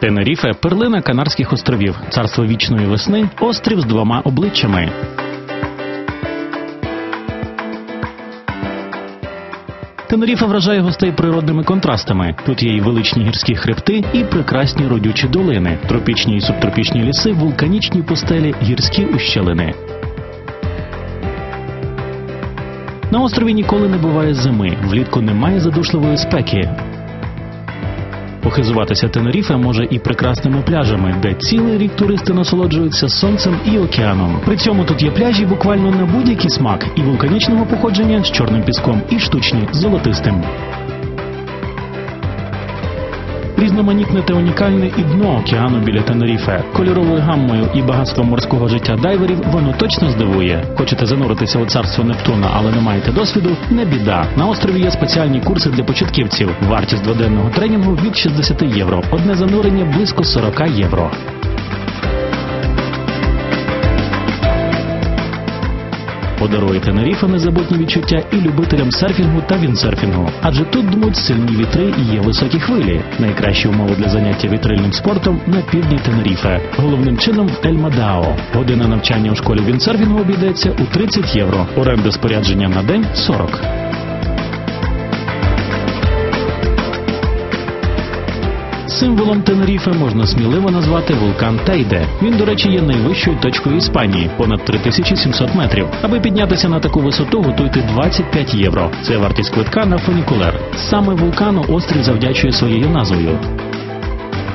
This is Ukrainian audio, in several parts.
Тенеріфе перлина Канарських островів, царство вічної весни, острів з двома обличчями. Тенеріфе вражає гостей природними контрастами. Тут є і величні гірські хребти, і прекрасні родючі долини, тропічні і субтропічні ліси, вулканічні пустелі, гірські ущелини. На острові ніколи не буває зими, влітку немає задушливої спеки. Похизуватися Тенеріфе може і прекрасними пляжами, де цілий рік туристи насолоджуються сонцем і океаном. При цьому тут є пляжі буквально на будь-який смак і вулканічного походження з чорним піском, і штучні золотистим. Різноманітне та унікальне і дно океану біля Тенеріфе. Кольоровою гаммою і багатством морського життя дайверів воно точно здивує. Хочете зануритися у царство Нептуна, але не маєте досвіду? Не біда. На острові є спеціальні курси для початківців. Вартість дводенного тренінгу від 60 євро. Одне занурення близько 40 євро. Подарує Тенеріфе незабутні відчуття і любителям серфінгу та віндсерфінгу. Адже тут дмуть сильні вітри і є високі хвилі. Найкращі умови для заняття вітрильним спортом на півдні Тенеріфе. Головним чином в Ельмадао. Година навчання у школі віндсерфінгу обійдеться у 30 євро. Оренда спорядження на день 40. Символом Тенеріфе можна сміливо назвати вулкан Тейде. Він, до речі, є найвищою точкою Іспанії понад 3700 метрів. Аби піднятися на таку висоту, готуйте 25 євро. Це вартість квитка на фунікулер. Саме вулкану острів завдячує своєю назвою.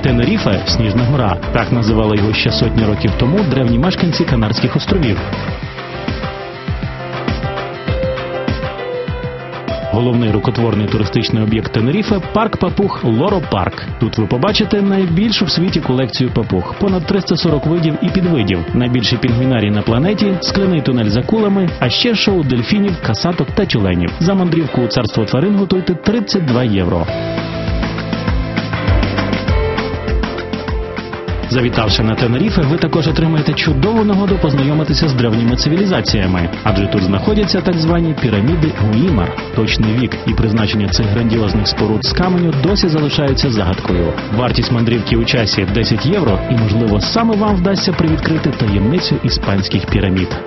Тенеріфе сніжна гора. Так називали його ще сотні років тому древні мешканці Канарських островів. Головний рукотворний туристичний об'єкт Тенеріфе парк папуг Лоро Парк. Тут ви побачите найбільшу в світі колекцію папуг, понад 340 видів і підвидів, найбільший пінгвінарій на планеті, скляний тунель за кулами, а ще шоу дельфінів, касаток та тюленів. За мандрівку у царство тварин готуйте 32 євро. Завітавши на Тенеріфе, ви також отримаєте чудову нагоду познайомитися з древніми цивілізаціями, адже тут знаходяться так звані піраміди Гуїмар. Точний вік і призначення цих грандіозних споруд з каменю досі залишаються загадкою. Вартість мандрівки у часі 10 євро, і можливо саме вам вдасться привідкрити таємницю іспанських пірамід.